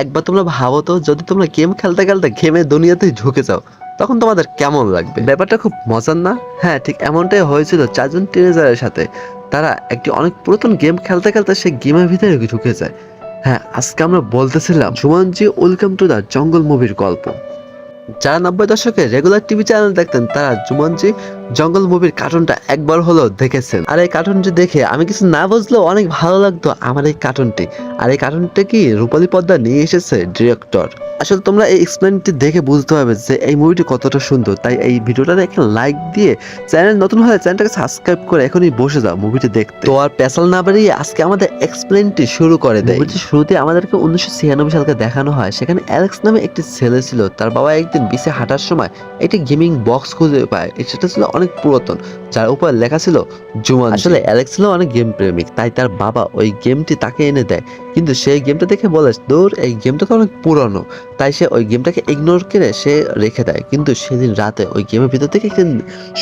একবার তোমরা ভাবো তো, যদি তোমরা গেম খেলতে খেলতে গেমে দুনিয়াতে ঝুঁকে যাও, তখন তোমাদের কেমন লাগবে? ব্যাপারটা খুব মজার না? হ্যাঁ ঠিক এমনটাই হয়েছিল চারজন টিনেজারের সাথে। তারা একটি অনেক পুরাতন গেম খেলতে খেলতে সে গেমের ভিতরে ঢুকে যায়। হ্যাঁ আজকে আমরা বলতেছিলাম, সুমানজি ওয়েলকাম টু দ্য জঙ্গল মুভির গল্প। যারা নব্বই দশকে রেগুলার টিভি চ্যানেল দেখতেন, তারা জুমানজি জঙ্গল মুভির কার্টুনটা একবার হলেও দেখেছেন। আর এই কার্টুনটি দেখে আমি কিছু না বুঝলেও অনেক ভালো লাগতো আমার এই কার্টুনটি আর এই কার্টুনটা কি রূপালী পদ্মা নিয়ে এসেছে ডিরেক্টর আসলে তোমরা এই এক্সপ্লেনটি দেখে বুঝতে পারবে যে এই মুভিটি কতটা সুন্দর। তাই এই ভিডিওটাতে একটা লাইক দিয়ে চ্যানেল নতুন হলে চ্যানেলটাকে সাবস্ক্রাইব করে এখনই বসে যাও মুভিটি দেখতে। তো আর পেশাল না বাড়িয়ে আজকে আমাদের এক্সপ্লেনটি শুরু করে দেয় মুভিটি শুরুতে আমাদেরকে উনিশশো ছিয়ানব্বই সালকে দেখানো হয়। সেখানে অ্যালেক্স নামে একটি ছেলে ছিল। তার বাবা একদিন বিচে হাঁটার সময় একটি গেমিং বক্স খুঁজে পায়। সেটা ছিল অনেক পুরাতন, যার উপর লেখা ছিল জুমান আসলে অ্যালেক্স ছিল অনেক গেম প্রেমিক, তাই তার বাবা ওই গেমটি তাকে এনে দেয়। কিন্তু সেই গেমটা দেখে বলে, দূর, এই গেমটা তো অনেক পুরনো। তাই সে ওই গেমটাকে ইগনোর করে সে রেখে দেয়। কিন্তু সেদিন রাতে ওই গেমের ভিতর থেকে একটি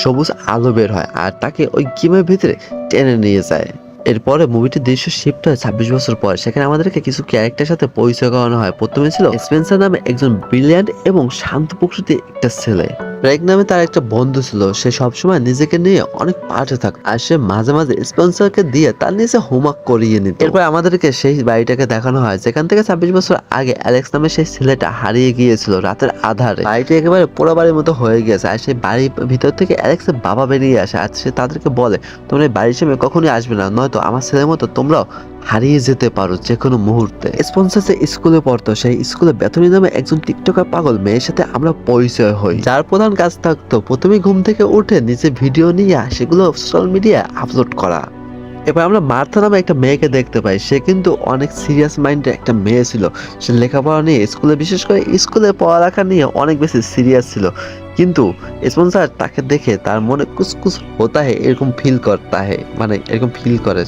সবুজ আলো বের হয় আর তাকে ওই গেমের ভিতরে টেনে নিয়ে যায়। এরপরে মুভিটির দৃশ্য শিফট হয় ছাব্বিশ বছর পর। সেখানে আমাদেরকে কিছু ক্যারেক্টার সাথে পরিচয় করানো হয়। প্রথমে ছিল স্পেন্সার নামে একজন ব্রিলিয়ান্ট এবং শান্ত প্রকৃতির একটা ছেলে। ব্রেক নামে তার একটা বন্ধু ছিল। সে সবসময় নিজেকে নিয়ে অনেক পাঠে থাকত। আর সে মাঝে মাঝে স্পন্সরকে দিয়ে তার নিজে হোমওয়ার্ক করিয়ে নিত। এরপর আমাদেরকে সেই বাড়িটাকে দেখানো হয়। যেখান থেকে ছাব্বিশ বছর আগে অ্যালেক্স নামে সেই ছেলেটা হারিয়ে গিয়েছিল রাতের আধারে। বাড়িটি একেবারে পোড়া বাড়ির মতো হয়ে গেছে। আর সেই বাড়ির ভিতর থেকে অ্যালেক্সের বাবা বেরিয়ে আসে। আর সে তাদেরকে বলে, তোমরা এই বাড়ির সামনে কখনোই আসবে না। নয়তো আমার ছেলের মতো তোমরাও হারিয়ে যেতে পারো যে কোনো মুহূর্তে। স্পন্সর যে স্কুলে পড়তো, সেই স্কুলে বেতনী নামে একজন টিকটকার পাগল মেয়ের সাথে আমরা পরিচয় হই। যার প্রধান কাজ থাকতো প্রথমে ঘুম থেকে উঠে নিচে ভিডিও নিয়ে সেগুলো সোশ্যাল মিডিয়ায় আপলোড করা। এবার আমরা মার্থা নামে একটা মেয়েকে দেখতে পাই, সে কিন্তু অনেক সিরিয়াস মাইন্ডের একটা মেয়ে ছিল। সে লেখাপড়া নিয়ে স্কুলে, বিশেষ করে স্কুলে পড়ালেখা নিয়ে অনেক বেশি সিরিয়াস ছিল। কিন্তু স্পন্সার তাকে দেখে তার মনে কুসকুস হতা হে এরকম ফিল করতা হে। মানে এরকম ফিল করে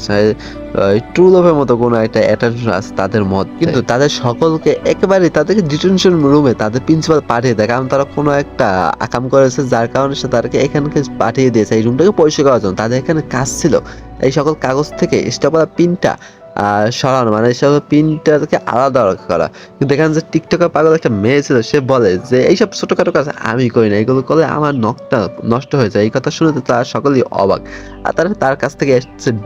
ট্রু লাভের মতো কোনো একটা অ্যাটেনশন আছে তাদের মত কিন্তু তাদের সকলকে একেবারে তাদেরকে ডিটেনশন রুমে তাদের প্রিন্সিপাল পাঠিয়ে দেয়। কারণ তারা কোনো একটা আকাম করেছে যার কারণে সে তাদেরকে এখানকে পাঠিয়ে দিয়েছে। এই রুমটাকে পরিষ্কার করার জন্য তাদের এখানে কাজ ছিল। এই সকল কাগজ থেকে স্টাপলা পিনটা সরানো মানে এইসব পিনটাকে আলাদা করা। কিন্তু দেখেন যে টিকটকের পাগল একটা মেয়ে ছিল, সে বলে যে, এইসব ছোটোখাটো কাজ আমি করি না, এগুলো করলে আমার নখটা নষ্ট হয়ে যায়। এই কথা শুনে তারা সকলেই অবাক। আর তারা তার কাছ থেকে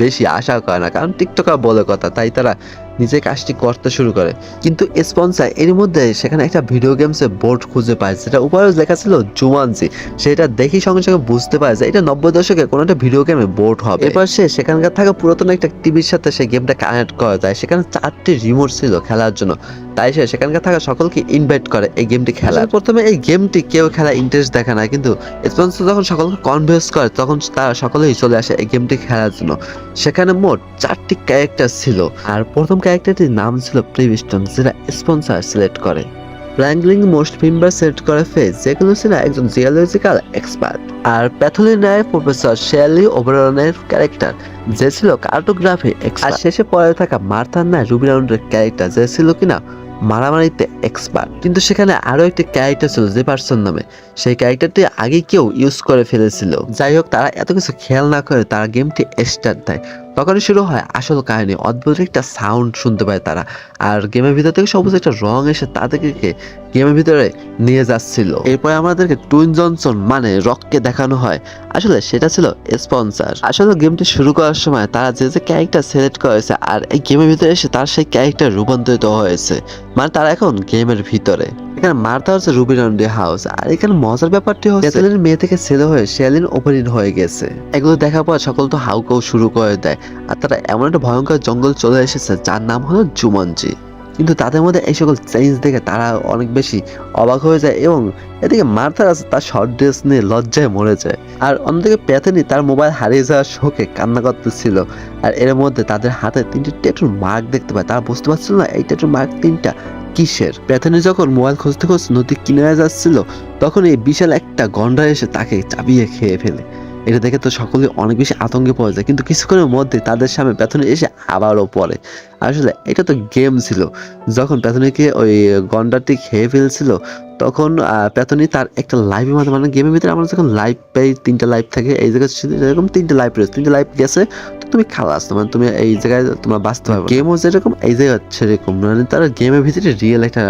বেশি আশা করে না, কারণ টিকটকার বলে কথা, তাই তারা নিজে কাজটি করতে শুরু করে। কিন্তু স্পন্সার এর মধ্যে সেখানে একটা ভিডিও গেমসে বোর্ড খুঁজে পায় সেটা উপরে লেখা ছিল জুমানজি সেটা দেখি সঙ্গে সঙ্গে বুঝতে পারে যে এটা নব্বই দশকে কোনো একটা ভিডিও গেমে বোর্ড হবে। এরপর সে সেখানকার থাকা পুরাতন একটা টিভির সাথে সেই গেমটা কানেক্ট করা যায়। সেখানে চারটি রিমোট ছিল খেলার জন্য। তাই সে সেখানকার থাকা সকলকে ইনভাইট করে এই গেমটি খেলা প্রথমে এই গেমটি কেউ খেলা ইন্টারেস্ট দেখে না, কিন্তু স্পন্সর যখন সকলকে কনভিন্স করে, তখন তারা সকলেই চলে আসে এই গেমটি খেলার জন্য। সেখানে মোট চারটি ক্যারেক্টার ছিল, আর প্রথম ক্যারেক্টারটির নাম ছিল প্রিভিস্টন যেটা স্পন্সর সিলেক্ট করে। র্যাঙ্গলিং মোস্ট মেম্বার সিলেক্ট করে ফেজ যেগুলো ছিল একজন জিওলজিক্যাল এক্সপার্ট আর প্যাথোলিনায় প্রফেসর শেলি ওভারনের ক্যারেক্টার যে ছিল কার্টোগ্রাফি আর শেষে পরে থাকা মার্থার না রুবিরাউন্ডের ক্যারেক্টার যে ছিল কিনা মারামারিতে এক্সপার্ট কিন্তু সেখানে আরও একটি ক্যারেক্টার ছিল যে পার্সন নামে। সেই ক্যারেক্টারটি আগে কেউ ইউজ করে ফেলেছিল। যাই হোক, তারা এত কিছু খেয়াল না করে তারা গেমটি স্টার্ট দেয়। তখনই শুরু হয় আসল কাহিনী। অদ্ভুত একটা সাউন্ড শুনতে পায় তারা। আর গেমের ভিতর থেকে সবুজ একটা রং এসে তাদেরকে গেমের ভিতরে নিয়ে যাচ্ছিল। এরপরে আমাদেরকে টুইন জনসন মানে রককে দেখানো হয়। আসলে সেটা ছিল স্পন্সার আসলে গেমটি শুরু করার সময় তারা যে যে ক্যারেক্টার সিলেক্ট করেছে আর এই গেমের ভিতরে এসে তার সেই ক্যারেক্টার রূপান্তরিত হয়েছে। মানে তারা এখন গেমের ভিতরে। এখানে মার্থা হচ্ছে রুবি রাউন্ডি হাউস আর এখানে মজার ব্যাপারটি হচ্ছে সেলিনের মেয়ে থেকে ছেলে হয়ে শেলিন ওপেনিং হয়ে গেছে। এগুলো দেখার পর সকল তো হাউকাও শুরু করে দেয় আর তারা এমন একটা ভয়ঙ্কর জঙ্গল চলে এসেছে যার নাম হলো জুমঞ্জি কিন্তু তাদের মধ্যে এই সকল চেঞ্জ দেখে তারা অনেক বেশি অবাক হয়ে যায় এবং এদিকে মার্থার আছে তার শর্ট ড্রেস নিয়ে লজ্জায় মরে যায় আর অন্যদিকে প্যাথেনি তার মোবাইল হারিয়ে যাওয়ার শোকে কান্না করতেছিল আর এর মধ্যে তাদের হাতে তিনটি ট্যাটুর মার্ক দেখতে পায় তারা বুঝতে পারছিল না এই ট্যাটুর মার্ক তিনটা কিসের? প্যাথনে যখন মোবাইল খুঁজতে খোঁজ নদী কিনারে যাচ্ছিল, তখন এই বিশাল একটা গন্ডা এসে তাকে চাবিয়ে খেয়ে ফেলে। এটা দেখে তো সকলে অনেক বেশি আতঙ্কে পড়ে যায়, কিন্তু কিছুক্ষণের মধ্যে তাদের সামনে প্যাথনে এসে আবারও পড়ে। আসলে এটা তো গেম ছিল। যখন প্যাথনিকে ওই গন্ডারটি খেয়ে ফেলছিল তখন প্যাথনি তার একটা লাইভের মধ্যে মানে গেমের ভিতরে আমরা যখন লাইভ পাই তিনটা লাইভ থাকে এই জায়গায় এরকম তিনটে লাইভ রয়েছে। তিনটে লাইভ গেছে তো তুমি খালাস মানে তুমি এই জায়গায় তোমরা বাঁচতে পারবে গেমও যেরকম এই জায়গায় সেরকম মানে তারা গেমের ভিতরে রিয়েল একটা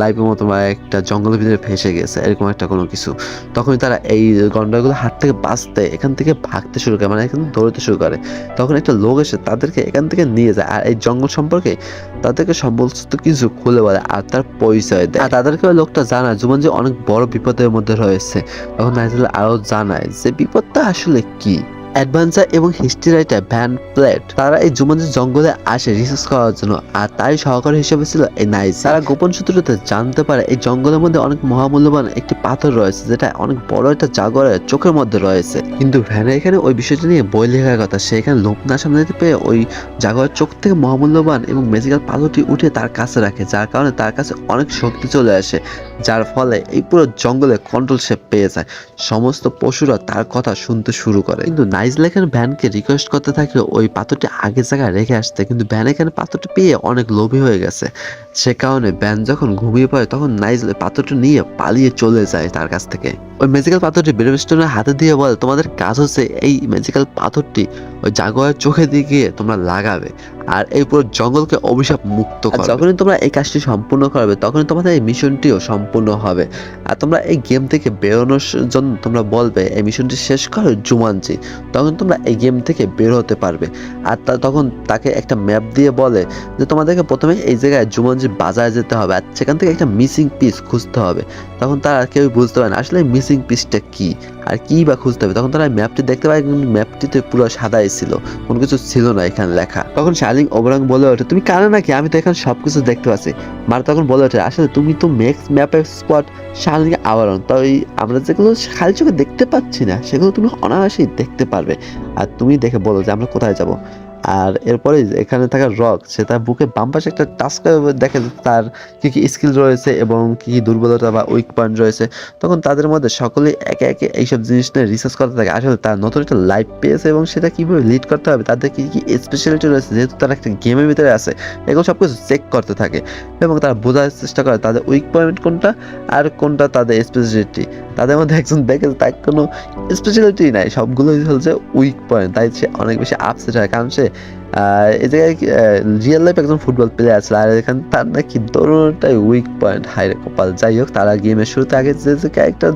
লাইভের মতো বা একটা জঙ্গলের ভিতরে ফেসে গেছে এরকম একটা কোনো কিছু। তখনই তারা এই গন্ডারগুলো হাত থেকে বাঁচতে এখান থেকে ভাগতে শুরু করে মানে এখান থেকে দৌড়তে শুরু করে। তখন একটা লোক এসে তাদেরকে এখান থেকে নিয়ে যায় আর এই জঙ্গল সম্পর্কে তাদেরকে সমস্ত কিছু খুলে বলে আর তার পরিচয় দেয়। আর তাদেরকে লোকটা জানায় যে অনেক বড় বিপদের মধ্যে রয়েছে। তখন নাইজেল আরও জানায় যে, বিপদটা আসলে কি? অ্যাডভেঞ্চার এবং হিস্ট্রি রাইটার ভ্যান প্লেট। তারা এই জুমানজি জঙ্গলে আসে রিসার্চ করার জন্য, আর তাই সহকারী হিসেবে ছিল এই নাইজ তারা গোপন সূত্রতে জানতে পারে, এই জঙ্গলের মধ্যে অনেক মহামূল্যবান একটি পাথর রয়েছে, যেটা অনেক বড় একটা জাগরের চোখের মধ্যে রয়েছে। কিন্তু ভ্যানের এখানে ওই বিষয়টা নিয়ে বই লেখার কথা, সে এখানে লোক না সামলাতে পেয়ে ওই জাগরের চোখ থেকে মহামূল্যবান এবং মেজিক্যাল পাথরটি উঠে তার কাছে রাখে, যার কারণে তার কাছে অনেক শক্তি চলে আসে, যার ফলে এই পুরো জঙ্গলে কন্ট্রোল সে পেয়ে যায়। সমস্ত পশুরা তার কথা শুনতে শুরু করে। কিন্তু নাইজলা এখানে ভ্যানকে রিকোয়েস্ট করতে থাকে ওই পাথরটি আগের জায়গায় রেখে আসতে, কিন্তু ভ্যান এখানে পাথরটি পেয়ে অনেক লোভী হয়ে গেছে। সে কারণে ভ্যান যখন ঘুমিয়ে পড়ে, তখন নাইজল পাথরটি নিয়ে পালিয়ে চলে যায় তার কাছ থেকে। ওই ম্যাজিক্যাল পাথরটি বেরোবেস্টনের হাতে দিয়ে বলে, তোমাদের কাজ হচ্ছে এই ম্যাজিক্যাল পাথরটি ওই জাগোয়ার চোখে দিয়ে গিয়ে তোমরা লাগাবে। আর এই পুরো জঙ্গলকে অভিশাপ মুক্ত করবে। যখনই তোমরা এই কাজটি সম্পূর্ণ করবে তখনই তোমাদের এই মিশনটিও সম্পূর্ণ হবে। আর তোমরা এই গেম থেকে বেরোনোর জন্য তোমরা বলবে এই মিশনটি শেষ করো জুমানজি। তখন তোমরা এই গেম থেকে বের হতে পারবে। আর তখন তাকে একটা ম্যাপ দিয়ে বলে যে তোমাদেরকে প্রথমে এই জায়গায় জুমানজি বাজারে যেতে হবে আর সেখান থেকে একটা মিসিং পিস খুঁজতে হবে। তখন তারা কেউ বুঝতে পারে না আসলে মিসিং পিসটা কি? আর কি বা খুঁজতে হবে? তখন তারা ম্যাপটি দেখতে পায় কিন্তু ম্যাপটিতে পুরো সাদাই ছিল। কোনো কিছু ছিল না এখানে লেখা। তখন শালিং ওবরাং বলে ওঠে, তুমি কানে নাকি? আমি তো এখানে সব কিছু দেখতে পাচ্ছি। মার তখন বলে ওঠে, আসলে তুমি তো মেক্স ম্যাপের স্পট শালিং আবরণ। তাই আমরা যেগুলো খালি চোখে দেখতে পাচ্ছি না, সেগুলো তুমি অনায়াসেই দেখতে পারবে। আর তুমি দেখে বলো যে আমরা কোথায় যাব। আর এরপরে এখানে থাকা রক, সে তার বুকে বাম পাশে একটা টাচ দেখে তার কি কি স্কিল রয়েছে এবং কি কি দুর্বলতা বা উইক পয়েন্ট রয়েছে। তখন তাদের মধ্যে সকলেই একে একে এইসব জিনিস নিয়ে রিসার্চ করতে থাকে। আসলে তার নতুন একটা লাইফ পেয়েছে এবং সেটা কীভাবে লিড করতে হবে, তাদের কী কী স্পেশালিটি রয়েছে, যেহেতু তারা একটা গেমের ভিতরে আছে, এগুলো সব কিছু চেক করতে থাকে এবং তারা বোঝার চেষ্টা করে তাদের উইক পয়েন্ট কোনটা আর কোনটা তাদের স্পেশালিটি তাদের মধ্যে একজন দেখে তার কোনো স্পেশালিটি নাই, সবগুলোই হচ্ছে উইক পয়েন্ট তাই সে অনেক বেশি আপসেট হয়। কারণ সে এই জায়গায় রিয়েল লাইফ একজন ফুটবল প্লেয়ার আছে, আর এখানে তার নাকি দরুনটাই উইক পয়েন্ট হাই কপাল। যাই হোক, তারা গেমের শুরুতে আগে যে যে ক্যারেক্টার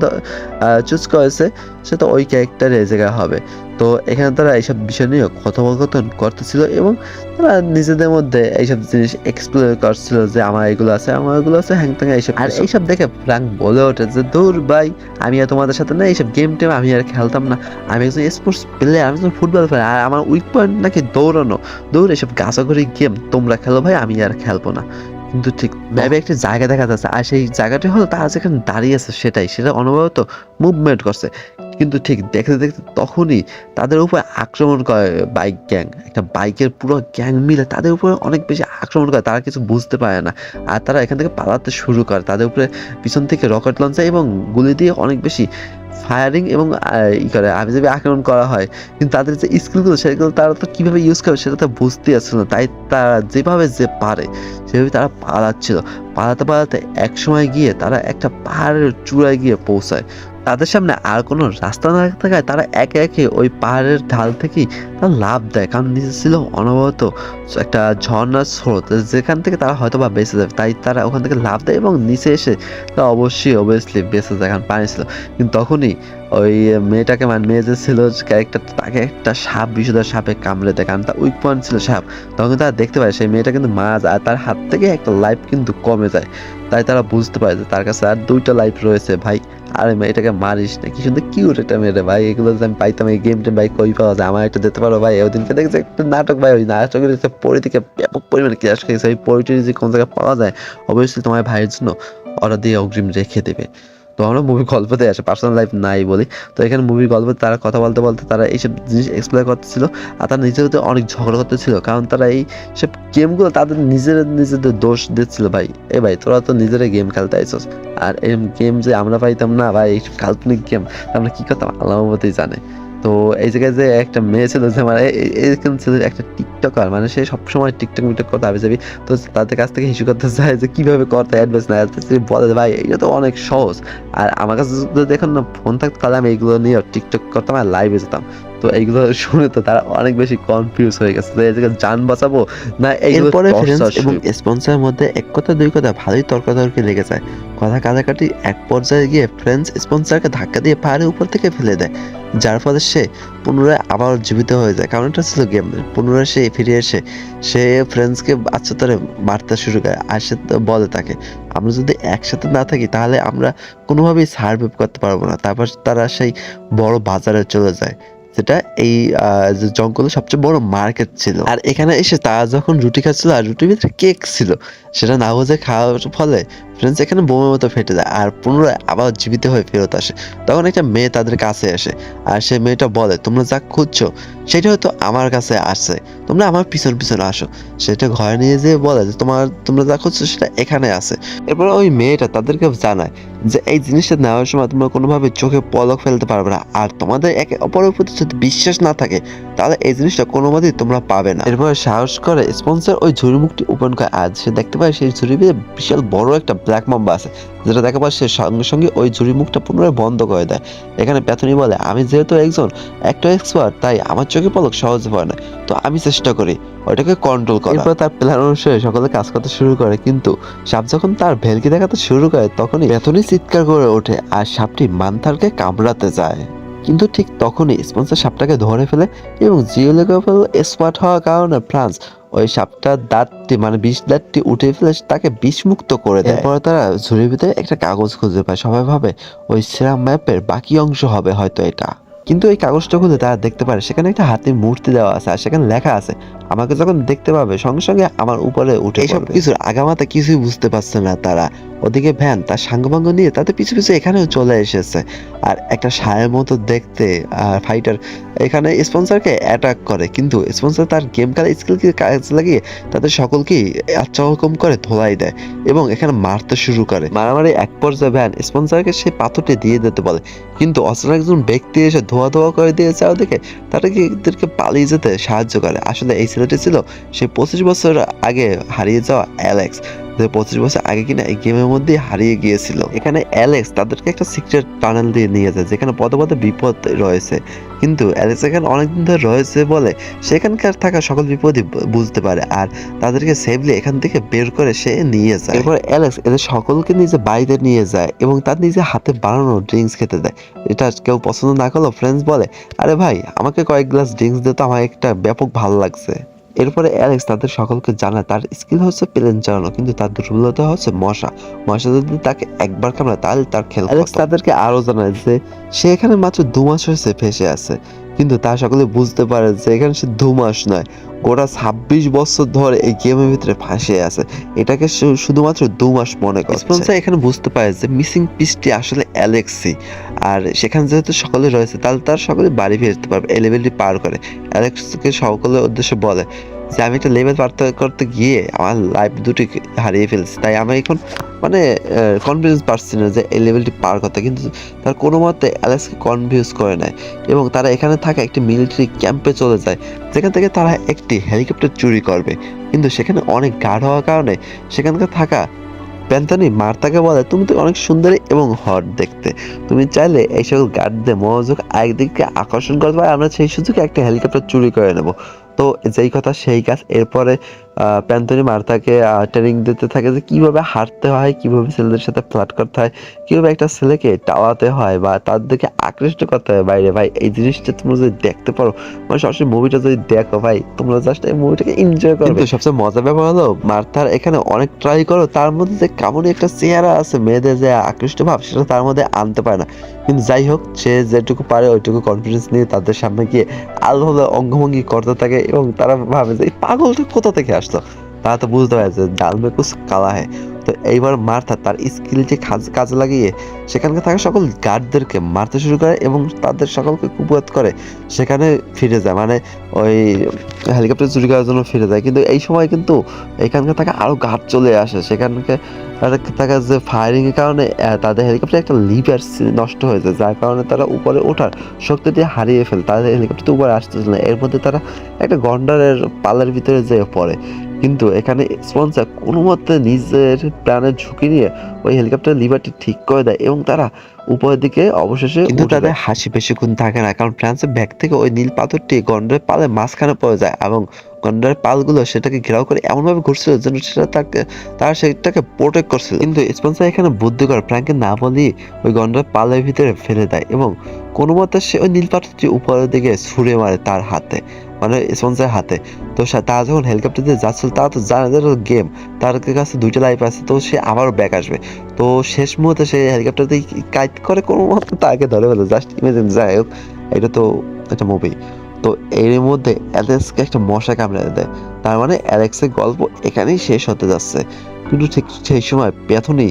চুজ করেছে, সে তো ওই ক্যারেক্টার এই জায়গায় হবে। তো এখানে তারা এইসব বিষয় নিয়ে কথোপকথন করতেছিল এবং তারা নিজেদের মধ্যে এইসব জিনিস এক্সপ্লোর করছিল যে আমার এগুলো আছে আমার এগুলো আছে হ্যাং ত্যাং এইসব আর এইসব দেখে ফ্রাঙ্ক বলে ওঠে যে দূর ভাই আমি আর তোমাদের সাথে না এইসব গেম টেম আমি আর খেলতাম না। আমি একজন স্পোর্টস প্লেয়ার আমি একজন ফুটবল প্লেয়ার আর আমার উইক পয়েন্ট নাকি দৌড়ানো। দৌড় এসব গাছাগড়ি গেম তোমরা খেলো ভাই আমি আর খেলব না। কিন্তু ঠিক ম্যাপে একটি জায়গা দেখা যাচ্ছে আর সেই জায়গাটি হলো তারা যেখানে দাঁড়িয়ে আছে সেটাই সেটা অনবরত মুভমেন্ট করছে। কিন্তু ঠিক দেখতে দেখতে তখনই তাদের উপরে আক্রমণ করে বাইক গ্যাং। একটা বাইকের পুরো গ্যাং মিলে তাদের উপরে অনেক বেশি আক্রমণ করে, তারা কিছু বুঝতে পারে না। আর তারা এখান থেকে পালাতে শুরু করে, তাদের উপরে পিছন থেকে রকেট লঞ্চার এবং গুলি দিয়ে অনেক বেশি ফায়ারিং এবং ই করে, আবিজাবি আক্রমণ করা হয়। কিন্তু তাদের যে স্কিলগুলো সেগুলো তারা তো কীভাবে ইউজ করবে সেটা তো বুঝতে আসছিল না। তাই তারা যেভাবে যে পারে, সেভাবে তারা পালাচ্ছিল। পালাতে পালাতে এক সময় গিয়ে তারা একটা পাহাড়ের চূড়ায় গিয়ে পৌঁছায়। তাদের সামনে আর কোনো রাস্তা না থাকায় তারা একে একে ওই পাহাড়ের ঢাল থেকেই তারা লাভ দেয়। কারণ নিচে ছিল অনবরত একটা ঝর্ণার স্রোত, যেখান থেকে তারা হয়তো বা বেঁচে যাবে। তাই তারা ওখান থেকে লাভ দেয় এবং নিচে এসে তারা অবশ্যই অবভিয়াসলি বেঁচে যায়, কারণ পানি ছিল। কিন্তু তখনই ওই মেয়েটাকে মানে মেয়ে যে ছিল, ক্যারেক্টার, তাকে একটা সাপ, বিষধর সাপে কামড়ে দেয়, কারণ তার উইক পয়েন্ট ছিল সাপ। তখন তারা দেখতে পায়, সেই মেয়েটা কিন্তু মারা যায় তার হাত থেকে একটা লাইফ কিন্তু কমে যায়। তাই তারা বুঝতে পারে যে তার কাছে আর দুইটা লাইফ রয়েছে, ভাই, আরে মেয়েটাকে মারিস না, কি সুন্দর কিউট এটা মেয়েটা ভাই, এগুলো যদি আমি পাইতাম, এই গেমটা ভাই কই পাওয়া যায়? আমার একটা দিতে পারো ভাই, ওদিনকে দেখছি একটা নাটক ভাই, ওই নাটকের থেকে ব্যাপক পরিমাণে ক্লাস খেয়েছে ওই পরিটি যে কোন জায়গায় পাওয়া যায়, অবশ্যই তোমার ভাইয়ের জন্য অর্ডার দিয়ে অগ্রিম রেখে দেবে। তো আমরা মুভি গল্পতে আসে পার্সোনাল লাইফ নাই বলি। তো এখানে মুভির গল্পে তারা কথা বলতে বলতে তারা এইসব জিনিস এক্সপ্লোর করতেছিল আর তারা হতে অনেক ঝগড়া করতেছিল। কারণ তারা এই সব গেমগুলো তাদের নিজের নিজেদের দোষ দিচ্ছিল ভাই। এ ভাই, তোরা তো নিজেরা গেম খেলতে আইসস। আর এরকম গেম যে আমরা পাইতাম না ভাই এইসব কাল্পনিক গেম আমরা কী করতাম? আল্লাহ মতেই জানে। তো এই জায়গায় যে একটা মেয়ে ছিল যে মানে এরকম ছিল একটা টিকটকার মানে সে সবসময় টিকটক মিকটক করতে হবে যাবি তো তাদের কাছ থেকে হিসু করতে চায় যে কীভাবে করতে অ্যাডভাইস না বলে ভাই এটা তো অনেক সহজ। আর আমার কাছে যদি দেখুন না ফোন থাকতো তাহলে আমি এইগুলো নিয়ে টিকটক করতাম আর লাইভে যেতাম। তো এইগুলো শুনে তো তারা অনেক বেশি কনফিউজ হয়ে গেছে তো এই জায়গায় যান বাঁচাবো না এরপরে এবং। স্পন্সরের মধ্যে এক কথা দুই কথা ভালোই তর্কাতর্কি লেগে যায়। কথা কাটাকাটি এক পর্যায়ে গিয়ে ফ্রেন্ডস স্পন্সরকে ধাক্কা দিয়ে পাহাড়ের উপর থেকে ফেলে দেয়। যার ফলে সে পুনরায় আবার জীবিত হয়ে যায়। কারণ এটা ছিল গেম। পুনরায় সে ফিরে এসে সে ফ্রেন্ডসকে আচ্ছাতরে মারতে শুরু করে আর সে বলে তাকে, আমরা যদি একসাথে না থাকি তাহলে আমরা কোনোভাবেই সার্ভাইভ করতে পারব না। তারপর তারা সেই বড় বাজারে চলে যায়, যেটা এই জঙ্গলের সবচেয়ে বড় মার্কেট ছিল। আর এখানে এসে তারা যখন রুটি খাচ্ছিল আর রুটির ভিতরে কেক ছিল, সেটা না বুঝে খাওয়ার ফলে ফ্রেন্ডস এখানে বোমের মতো ফেটে যায় আর পুনরায় আবার জীবিত হয়ে ফেরত আসে। তখন একটা মেয়ে তাদের কাছে আসে আর সে মেয়েটা বলে, তোমরা যা খুঁজছো, সেটা হয়তো আমার কাছে আসছে। তোমরা আমার পিছন পিছন আসো। সেটা ঘরে নিয়ে যেয়ে বলে যে, তোমার, তোমরা যা খুঁজছো, সেটা এখানে আছে। এরপর ওই মেয়েটা তাদেরকে জানায় যে, এই জিনিসটা নেওয়ার সময় তোমরা কোনোভাবে চোখে পলক ফেলতে পারবে না। আর তোমাদের একে অপরের প্রতি যদি বিশ্বাস না থাকে, তাহলে এই জিনিসটা কোনোভাবেই তোমরা পাবে না। এরপর সাহস করে স্পন্সর ওই ঝুড়ি মুখটি ওপেন করে আজ সে দেখতে পায় সেই ঝুড়ি বিশাল বড় একটা ব্ল্যাক মাম্বা আছে, যেটা দেখা সে সঙ্গে সঙ্গে ওই ঝুড়ি মুখটা পুনরায় বন্ধ করে দেয়। এখানে প্যাথনি বলে, আমি যেহেতু একজন একটা এক্সপার্ট তাই আমার চোখে পলক সহজে পড়ে না। তো আমি চেষ্টা করি ওটাকে কন্ট্রোল করা এরপর তার প্ল্যান অনুসারে সকলে কাজ করতে শুরু করে, কিন্তু সাপ যখন তার ভেলকি দেখাতে শুরু করে, তখনই প্যাথনি চিৎকার করে ওঠে আর সাপটি মান্থারকে কামড়াতে যায়। কিন্তু ঠিক তখনই স্পন্সর সাপটাকে ধরে ফেলে এবং জিও লেভেল স্মার্ট হওয়ার কারণে ফ্রান্স ওই সাপটার দাঁতটি মানে বিষ দাঁতটি উঠে ফেলে তাকে বিষমুক্ত করে দেয়। পরে তারা ঝুড়ির ভিতরে একটা কাগজ খুঁজে পায়। সবাই ভাবে ওই সেরাম ম্যাপের বাকি অংশ হবে হয়তো এটা। কিন্তু এই কাগজটা খুঁজে তারা দেখতে পারে সেখানে একটা হাতির মূর্তি দেওয়া আছে আর সেখানে লেখা আছে আমাকে যখন দেখতে পাবে সঙ্গে সঙ্গে আমার উপরে উঠে এইসব কিছুর আগামাতে কিছুই বুঝতে পারছে না তারা। ওদিকে ভ্যান, তার সাঙ্গভঙ্গ নিয়ে তাদের পিছু পিছু এখানেও চলে এসেছে। আর একটা সায়ের মতো দেখতে আর ফাইটার এখানে স্পন্সরকে অ্যাটাক করে। কিন্তু স্পন্সর তার গেম খেলা স্কিলকে কাজে লাগিয়ে তাদের সকলকেই আচ্ছা করে ধোলাই দেয় এবং এখানে মারতে শুরু করে। মারামারি এক পর্যায়ে ভ্যান স্পন্সরকে সেই পাথরটি দিয়ে দিতে বলে। কিন্তু অচেনা একজন ব্যক্তি এসে ধোয়া ধোয়া করে দিয়েছে ওদিকে, তাদেরকে এদেরকে পালিয়ে যেতে সাহায্য করে। আসলে এই ছেলেটি ছিল সে পঁচিশ বছর আগে হারিয়ে যাওয়া অ্যালেক্স পঁচিশ বছর আগে কিনা এই গেমের মধ্যে হারিয়ে গিয়েছিল। এখানে অ্যালেক্স তাদেরকে একটা সিক্রেট টানেল দিয়ে নিয়ে যায়, যেখানে পদে পদে বিপদ রয়েছে। কিন্তু অ্যালেক্স এখানে অনেকদিন ধরে রয়েছে বলে সেখানকার থাকা সকল বিপদই বুঝতে পারে আর তাদেরকে সেফলি এখান থেকে বের করে সে নিয়ে যায়। এরপর অ্যালেক্স এদের সকলকে নিজে বাড়িতে নিয়ে যায় এবং তার নিজে হাতে বানানো ড্রিঙ্কস খেতে দেয়। এটা কেউ পছন্দ না করলেও ফ্রেন্ডস বলে, আরে ভাই, আমাকে কয়েক গ্লাস ড্রিঙ্কস দিতে আমার একটা ব্যাপক ভালো লাগছে। এরপরে অ্যালেক্স তাদের সকলকে জানায়, তার স্কিল হচ্ছে প্লেন চালানো, কিন্তু তার দুর্বলতা হচ্ছে মশা। মশা যদি তাকে একবার কামড়ায়, তাহলে তার খেলা অ্যালেক্স তাদেরকে আরও জানায় যে, সে এখানে মাত্র দু মাস হয়েছে ফেসে আছে। কিন্তু তা সকলে বুঝতে পারে যে এখানে সে দু মাস নয়, গোটা ছাব্বিশ বছর ধরে এই গেমের ভিতরে ফাঁসে আছে। এটাকে শুধুমাত্র দু মাস মনে করে এখানে বুঝতে পারে যে মিসিং পিসটি আসলে অ্যালেক্সি। আর সেখানে যেহেতু সকলে রয়েছে, তাহলে তার সকলে বাড়ি ফিরতে পারবে এলেভেলটি পার করে। অ্যালেক্সকে সকলের উদ্দেশ্যে বলে যে আমি একটা লেভেল পার করতে গিয়ে আমার লাইফ দুটি হারিয়ে ফেলছি। তাই আমি এখন মানে কনফিডেন্স পাচ্ছি না যে এই লেভেলটি পার করতে। কিন্তু তার কোনো মতে অ্যালেক্সকে কনফিউজ করে নেয় এবং তারা এখানে থাকা একটি মিলিটারি ক্যাম্পে চলে যায়। যেখান থেকে তারা একটি হেলিকপ্টার চুরি করবে। কিন্তু সেখানে অনেক গার্ড হওয়ার কারণে সেখানকার থাকা প্যান্থানি মার্তাকে বলে, তুমি তো অনেক সুন্দরী এবং হট দেখতে। তুমি চাইলে এই সকল গার্ডদের মনোযোগ একদিকে আকর্ষণ করতে পারে। আমরা সেই সুযোগে একটা হেলিকপ্টার চুরি করে নেব। তো যেই কথা সেই কাজ এরপরে প্যান্থনি মার্তাকে ট্রেনিং দিতে থাকে যে কীভাবে হাঁটতে হয়, কীভাবে ছেলেদের সাথে ফ্লাট করতে হয়, কীভাবে একটা ছেলেকে টাওয়াতে হয় বা তাদেরকে আকৃষ্ট করতে হয়। বাইরে ভাই, এই জিনিসটা তোমরা যদি দেখতে পারো মানে সবসময় মুভিটা যদি দেখো ভাই, তোমরা জাস্ট এই মুভিটাকে এনজয় করবে। সবচেয়ে মজার ব্যাপার হলো, মার্থার এখানে অনেক ট্রাই করো, তার মধ্যে যে কেমনই একটা চেহারা আছে, মেয়েদের যে আকৃষ্ট ভাব, সেটা তার মধ্যে আনতে পারে না। কিন্তু যাই হোক, সে যেটুকু পারে, ওইটুকু কনফিডেন্স নিয়ে তাদের সামনে গিয়ে আলো হলো অঙ্গভঙ্গি করতে থাকে এবং তারা ভাবে যে, এই পাগলটা কোথা থেকে আসলো তারা তো বুঝতে পারে যে ডাল মে কুছ কালা হ্যায় তো এইবার মার্থা তার স্কিলটি কাজে লাগিয়ে সেখানকার থাকা সকল গার্ডদেরকে মারতে শুরু করে এবং তাদের সকলকে কুপত করে, সেখানে ফিরে যায়। মানে ওই হেলিকপ্টার চুরি করার জন্য ফিরে যায়। কিন্তু এই সময় কিন্তু এখানকার থাকা আরও গার্ড চলে আসে। সেখানকে থাকা যে ফায়ারিং এর কারণে তাদের হেলিকপ্টার একটা লিভার নষ্ট হয়ে যায়। যার কারণে তারা উপরে ওঠার শক্তিটি হারিয়ে ফেলে। তাদের হেলিকপ্টার তো উপরে আসতেছিল না। এর মধ্যে তারা একটা গন্ডারের পালের ভিতরে যেয়ে পড়ে। কিন্তু এখানে স্পন্সার কোনো মতে নিজের প্রাণের ঝুঁকি নিয়ে ওই হেলিকপ্টার লিভারটি ঠিক করে দেয় এবং তারা উপরের দিকে অবশেষে কিন্তু তাদের। হাসি বেশিক্ষণ থাকে না কারণ ফ্রান্সের ব্যাগ থেকে ওই নীল পাথরটি গন্ডারের পালের মাঝখানে পড়ে যায় এবং গন্ডারের পালগুলো সেটাকে ঘেরাও করে এমনভাবে ঘুরছিল যেন সেটা তাকে তারা সেটাকে প্রোটেক্ট করছিল কিন্তু স্পন্সার এখানে বুদ্ধি করে ফ্র্যাঙ্কে না বলেই ওই গন্ডারের পালের ভিতরে ফেলে দেয় এবং কোনো মতে সে ওই নীল পাথরটি উপরের দিকে ছুঁড়ে মারে তার হাতে মানে স্পন্সারের হাতে। তো তারা যখন হেলিকপ্টার দিয়ে যাচ্ছিল, তারা তো জানে যে গেম তার কাছে দুইটা লাইফ আছে, তো সে আবারও ব্যাক আসবে। তো শেষ মুহূর্তে সে হেলিকপ্টার দিয়ে কাইট করে কোনো মতে তাকে ধরে ফেলে জাস্ট ইমেজিন যাই হোক, এটা তো একটা মুভি তো এর মধ্যে অ্যালেক্সকে একটা মশা কামড়ে দেয়। তার মানে অ্যালেক্সের গল্প এখানেই শেষ হতে যাচ্ছে। কিন্তু ঠিক সেই সময় পেথনি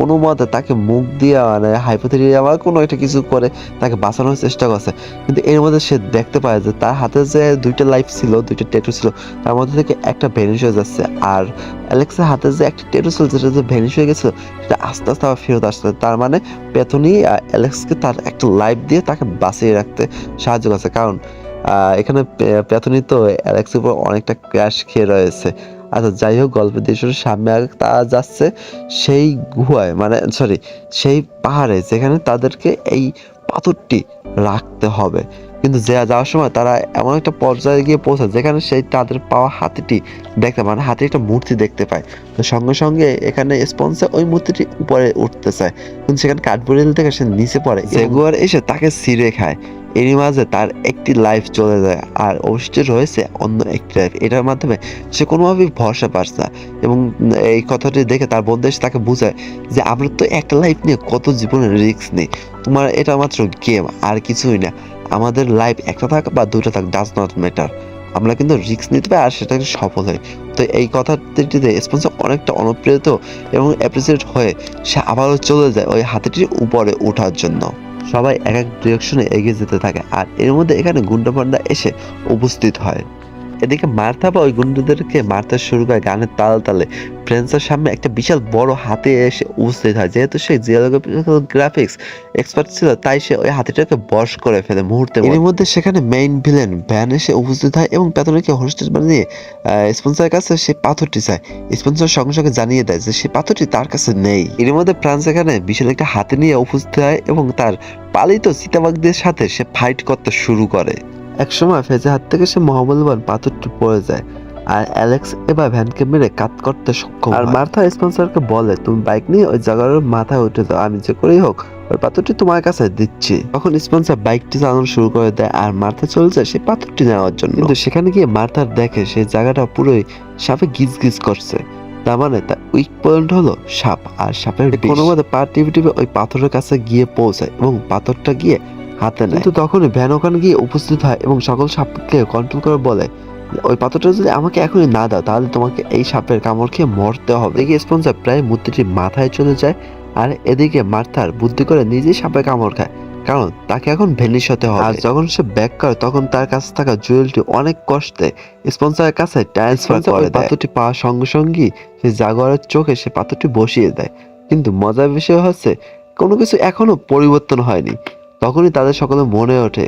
কোনো মতে তাকে মুখ দিয়ে মানে হাইপোথেরিয়া বা কোনো একটা কিছু করে তাকে বাঁচানোর চেষ্টা করছে। কিন্তু এর মধ্যে সে দেখতে পায় যে তার হাতে যে দুইটা লাইফ ছিল, দুইটা টেটু ছিল, তার মধ্যে থেকে একটা ভেনিশ হয়ে যাচ্ছে। আর অ্যালেক্সের হাতে যে একটা টেটু ছিল, যেটা যে ভেনিশ হয়ে গেছিল, সেটা আস্তে আস্তে আবার ফেরত আসছে। তার মানে পেথনি অ্যালেক্সকে তার একটা লাইফ দিয়ে তাকে বাঁচিয়ে রাখতে সাহায্য করছে। কারণ এখানে পে- পেথনি তো অ্যালেক্সের উপর অনেকটা ক্র্যাশ খেয়ে রয়েছে। আচ্ছা যাই হোক গল্পের দৃশ্যের সামনে আগে তারা যাচ্ছে সেই গুহায় মানে সরি সেই পাহাড়ে যেখানে তাদেরকে এই পাথরটি রাখতে হবে। কিন্তু যে যাওয়ার সময় তারা এমন একটা পর্যায়ে গিয়ে পৌঁছায় যেখানে সেই তাদের পাওয়া হাতিটি দেখতে মানে হাতির একটা মূর্তি দেখতে পায়। তো সঙ্গে সঙ্গে এখানে স্পন্সে ওই মূর্তিটি উপরে উঠতে চায় কিন্তু সেখানে কাঠবরিল থেকে সে নিচে পড়ে। জেগুয়ার এসে তাকে ছিঁড়ে খায়। এরই মাঝে তার একটি লাইফ চলে যায় আর অবশিষ্ট রয়েছে অন্য একটি লাইফ এটার মাধ্যমে সে কোনোভাবেই ভরসা পারছে এবং এই কথাটি দেখে তার বন্ধু এসে তাকে বোঝায় যে, আমরা তো একটা লাইফ নিয়ে কত জীবনের রিস্ক নেই। তোমার এটা মাত্র গেম আর কিছুই না। আমাদের লাইফ একটা থাক বা দুটো থাক ডাজ নট ম্যাটার আমরা কিন্তু রিস্ক নিতে পারি আর সেটাকে সফল হয়। তো এই কথাটিতে স্পন্সর অনেকটা অনুপ্রেরিত এবং অ্যাপ্রিসিয়েট হয়ে সে আবারও চলে যায় ওই হাতিটির উপরে ওঠার জন্য। সবাই এক এক ডিরেকশনে এগিয়ে যেতে থাকে। আর এর মধ্যে এখানে গুন্ডা পান্ডা এসে উপস্থিত হয়। এদিকে মার্থা বা ওই গুন্ডাদেরকে মারতে শুরু করে গানের তাল তালে ফ্রেন্সের সামনে একটা বিশাল বড় হাতে এসে উপস্থিত হয়। যেহেতু সে জিওগ্রাফিক্যাল গ্রাফিক্স এক্সপার্ট ছিল, তাই সে ওই হাতিটাকে বশ করে ফেলে মুহূর্তে এর মধ্যে সেখানে মেইন ভিলেন ভ্যান এসে উপস্থিত হয় এবং প্যাথনিকে হোস্টেজ বানিয়ে স্পন্সরের কাছে সে পাথরটি চায়। স্পন্সর সঙ্গে সঙ্গে জানিয়ে দেয় যে সে পাথরটি তার কাছে নেই। এর মধ্যে ফ্রান্স এখানে বিশাল একটা হাতে নিয়ে উপস্থিত হয় এবং তার পালিত চিতাবাগদের সাথে সে ফাইট করতে শুরু করে। একসময় ফেজের হাত থেকে সে মহামূল্যবান পাথরটি পড়ে যায় আর অ্যালেক্স এবার ভ্যানকে মেরে কাত করতে সক্ষম আর মার্থা স্পন্সরকে বলে তুমি বাইক নিয়ে ওই জায়গার মাথায় উঠে যাও আমি যে করেই হোক ওই পাথরটি তোমার কাছে দিচ্ছি। তখন স্পন্সর বাইকটি চালানো শুরু করে দেয় আর মার্থা চলে যায় সেই পাথরটি নেওয়ার জন্য। কিন্তু সেখানে গিয়ে মার্থার দেখে সেই জায়গাটা পুরোই সাপে গিজ গিজ করছে। তার মানে তার উইক পয়েন্ট হলো সাপ আর সাপের কোনো মতে পা টিপে টিপে ওই পাথরের কাছে গিয়ে পৌঁছায় এবং পাথরটা গিয়ে হাতে নেয়। কিন্তু তখনই ভ্যান ওখানে গিয়ে উপস্থিত হয় এবং সকল সাপকে কন্ট্রোল করে বলে ওই পাথরটা যদি আমাকে এখনই না দাও তাহলে তোমাকে এই সাপের কামড় খেয়ে মরতে হবে। এদিকে স্পন্সর প্রায় মূর্তিটি মাথায় চলে যায় আর এদিকে মার্থার বুদ্ধি করে নিজেই সাপে কামড় খায় কারণ তাকে এখন ভেনিশ হতে হবে। আর যখন সে ব্যাক করে তখন তার কাছে থাকা জুয়েলটি অনেক কষ্টে স্পন্সরের কাছে ট্রান্সফার করে। পাথরটি পাওয়ার সঙ্গে সঙ্গেই সে জাগোয়ারের চোখে সে পাথরটি বসিয়ে দেয়। কিন্তু মজার বিষয় হচ্ছে কোনো কিছু এখনও পরিবর্তন হয়নি। তখনই তাদের সকলে মনে ওঠে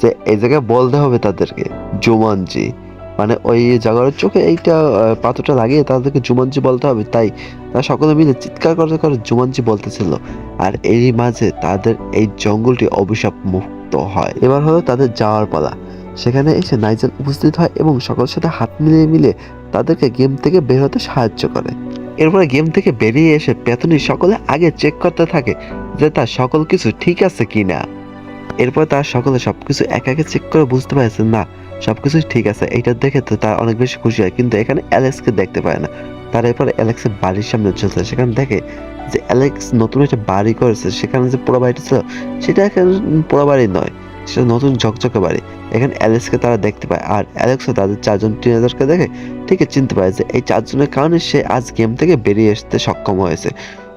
যে এই জায়গায় বলতে হবে তাদেরকে, জুমানজি। মানে ওই জাগরের চোখে এইটা পাথরটা লাগিয়ে তাদেরকে জুমানজি বলতে হবে, তাই তারা সকলে মিলে চিৎকার করতে করে জুমানজি বলতেছিল। আর এরই মাঝে তাদের এই জঙ্গলটি অভিশাপ মুক্ত হয়। এবার হলো তাদের যাওয়ার পালা। সেখানে এসে নাইজেল উপস্থিত হয় এবং সকলের সাথে হাত মিলিয়ে মিলে তাদেরকে গেম থেকে বের হতে সাহায্য করে। এরপরে গেম থেকে বেরিয়ে এসে পেতনি সকলে আগে চেক করতে থাকে যে তার সকল কিছু ঠিক আছে কিনা। এরপর তার সকলে সবকিছু এক একে চেক করে বুঝতে পারছে না, সবকিছু ঠিক আছে। এইটা দেখে তো তার অনেক বেশি খুশি হয়। কিন্তু এখানে অ্যালেক্সকে দেখতে পায় না। তার এরপর অ্যালেক্সের বাড়ির সামনে চলছে সেখানে দেখে যে অ্যালেক্স নতুন একটা বাড়ি করেছে। সেখানে যে পোড়া বাড়িটা ছিল, সেটা এখন পোড়া বাড়ি নয়। সেটা নতুন ঝকঝকে বাড়ি। এখানে অ্যালেক্সকে তারা দেখতে পায়। আর অ্যালেক্সও তাদের চারজন টিনেজারকে দেখে ঠিকই চিনতে পারে যে, এই চারজনের কারণে সে আজ গেম থেকে বেরিয়ে আসতে সক্ষম হয়েছে।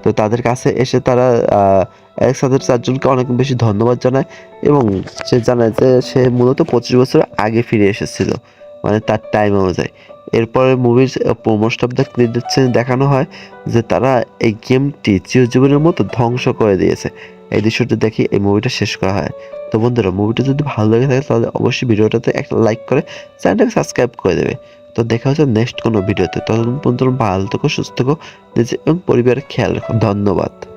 তো তাদের কাছে এসে তারা অ্যালেক্স চারজনকে অনেক বেশি ধন্যবাদ জানায় এবং সে জানায় যে সে মূলত পঁচিশ বছর আগে ফিরে এসেছিল মানে তার টাইম অনুযায়ী। এরপরে মুভির মোস্ট অফ দ্য ক্রেডিট দেখানো হয় যে তারা এই গেমটি চিরজীবনের মতো ধ্বংস করে দিয়েছে। এই দৃশ্যটি দেখি এই মুভিটা শেষ করা হয়। তো বন্ধুরা মুভিটা যদি ভালো লাগে থাকে, তাহলে অবশ্যই ভিডিওটাতে একটা লাইক করে চ্যানেলটাকে সাবস্ক্রাইব করে দেবে। তো দেখা হচ্ছে নেক্সট কোনো ভিডিওতে ততক্ষণ পর্যন্ত ভালো থেকো, সুস্থ থেকো, নিজে এবং পরিবারের খেয়াল রাখো। ধন্যবাদ।